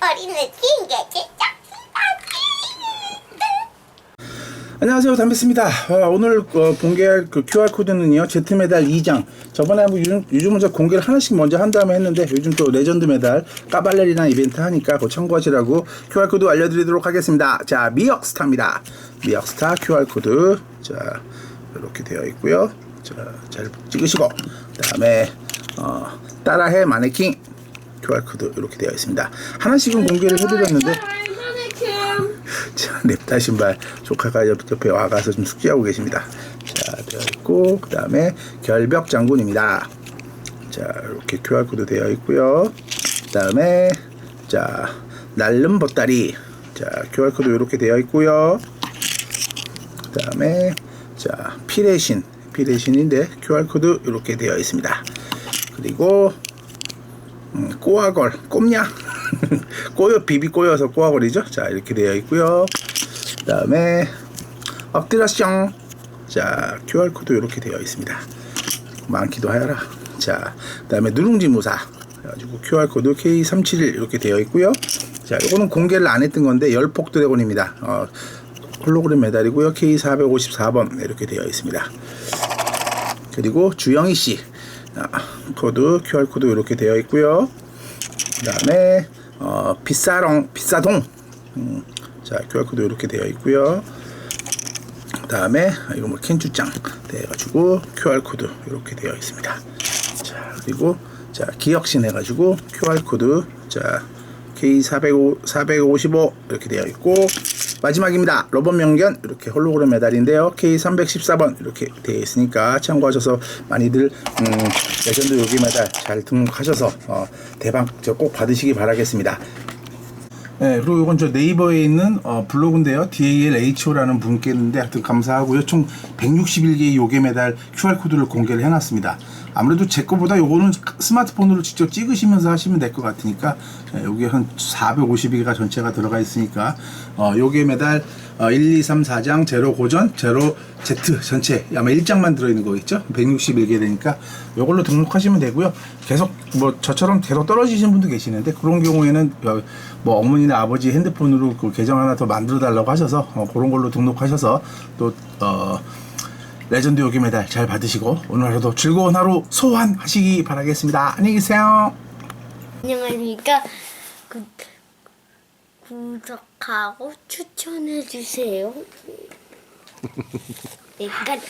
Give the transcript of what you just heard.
어린애 핑계 진짜 안녕하세요. 담배스입니다. 어, 오늘 어, 공개할 그 QR코드는요. 제트메달 2장. 저번에 한번 요즘, 요즘 먼저 공개를 하나씩 먼저 한 다음에 했는데 요즘 또 레전드 메달 까발레리나 이벤트 하니까 그거 참고하시라고 QR코드 알려드리도록 하겠습니다. 자 미역스타입니다. 미역스타 QR코드. 자 이렇게 되어 있고요. 자 잘 찍으시고. 그 다음에 어, 따라해 마네킹 QR코드 이렇게 되어 있습니다 하나씩은 공개를 해드렸는데 자, 냅다 신발 조카가 옆, 옆에 와가서 좀 숙지하고 계십니다. 자, 되어 있고 그 다음에 결벽 장군입니다. 자, 이렇게 QR 코드 되어 있고요. 그 다음에 자, 날름 보따리. 자, QR 코드 이렇게 되어 있고요. 그 다음에 자, 피레신. 피레신인데 QR 코드 이렇게 되어 있습니다. 그리고 음, 꼬아걸 꼽냐? 꼬여 비비 꼬여서 꼬아걸이죠. 자 이렇게 되어 있고요. 그 다음에 엎드려숑. 자 QR 코드 이렇게 되어 있습니다. 많기도 하여라. 자 그 다음에 누룽지 무사. 그래가지고 QR 코드 K371 이렇게 되어 있고요. 자 이거는 공개를 안 했던 건데 열폭 드래곤입니다. 어, 홀로그램 메달이고요. K454번 이렇게 되어 있습니다. 그리고 주영희 씨 아, 코드 QR 코드 이렇게 되어 있고요. 그다음에 어, 비싸롱 비싸동 음, 자 QR 코드 이렇게 되어 있고요. 그다음에 이거 뭐 캔주장 돼가지고 QR 코드 이렇게 되어 있습니다. 자 그리고 자 기억신 해가지고 QR 코드 자 K 405 455 이렇게 되어 있고 마지막입니다. 러버 명견 이렇게 홀로그램 메달인데요. K 314번 이렇게 되어 있으니까 참고하셔서 많이들 음, 레전드 요기 메달 잘 등록하셔서 어, 대박 저꼭 받으시기 바라겠습니다. 네, 그리고 이건 저 네이버에 있는 어, 블로그인데요. DALHO라는 분께 있는데 하여튼 감사하고요. 총 161개의 요괴 메달 QR코드를 공개를 해놨습니다. 아무래도 제 거보다 요거는 스마트폰으로 직접 찍으시면서 하시면 될 것 같으니까 네, 여기 한 452개가 전체가 들어가 있으니까 어, 요괴 메달 어, 1, 2, 3, 4장 제로 고전 제로 Z 전체 아마 1장만 들어있는 거겠죠 161개 되니까 요걸로 등록하시면 되고요 계속 뭐 저처럼 계속 떨어지신 분도 계시는데 그런 경우에는 어, 뭐 어머니 나 아버지 핸드폰으로 그 계정 하나 더 만들어 달라고 하셔서 어, 그런 걸로 등록하셔서 또 어, 레전드 요기 메달 잘 받으시고 오늘 하루도 즐거운 하루 소환하시기 바라겠습니다. 안녕히 계세요. 안녕하십니까. 구, 구독하고 추천해 주세요. 약간